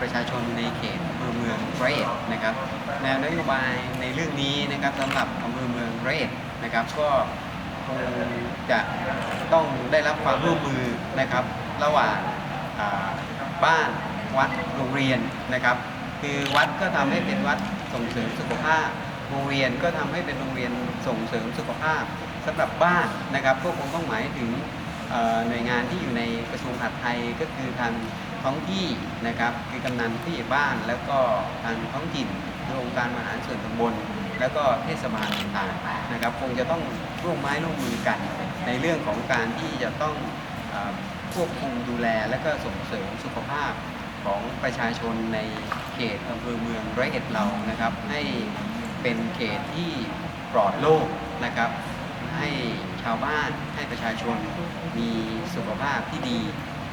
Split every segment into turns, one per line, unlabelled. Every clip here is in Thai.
ประชาชนในเขตอำเภอเมืองร้อยเอ็ดนะครับแนวนโยบายในเรื่องนี้นะครับสำหรับอำเภอเมืองร้อยเอ็ดนะครับก็คงจะต้องได้รับความร่วมมือนะครับระหว่างบ้านวัดโรงเรียนนะครับคือวัดก็ทำให้เป็นวัดส่งเสริมสุขภาพ โรงเรียนก็ทำให้เป็นโรงเรียนส่งเสริมสุขภาพสำหรับบ้านนะครับก็คงต้องหมายถึง หน่วยงานที่อยู่ในกระทรวงมหาดไทยก็คือทางท้องที่นะครับคือกำนันผู้ใหญ่บ้าน แล้วก็ทางท้องถิ่นโรงการบริหารส่วนตำบล แล้วก็เทศบาลต่างๆนะครับ คงจะต้องร่วมไม้ร่วมมือกัน ในเรื่องของการที่จะต้องอควบคุมดูแล และก็ส่งเสริมสุขภาพของประชาชนในเขตอำเภอเมืองร้อยเอ็ดเรานะครับ ให้เป็นเขตที่ปลอดโรคนะครับ ให้ชาวบ้านให้ประชาชนมีสุขภาพที่ดี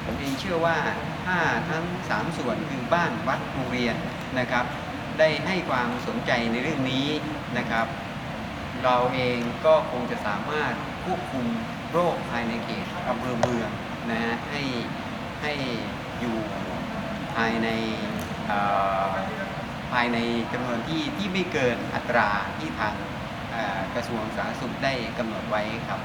ผมเองเชื่อว่าถ้าทั้ง 3 ส่วนคือบ้านวัดโรงเรียนนะครับ ได้ให้ความสนใจในเรื่องนี้นะครับ เราเองก็คงจะสามารถควบคุมโรคภายในเขตอำเภอเมืองนะฮะให้ให้อยู่ภายในภายในจำนวนที่ที่ไม่เกินอัตราที่ทาง กระทรวงสาธารณสุขได้กำหนดไว้ครับ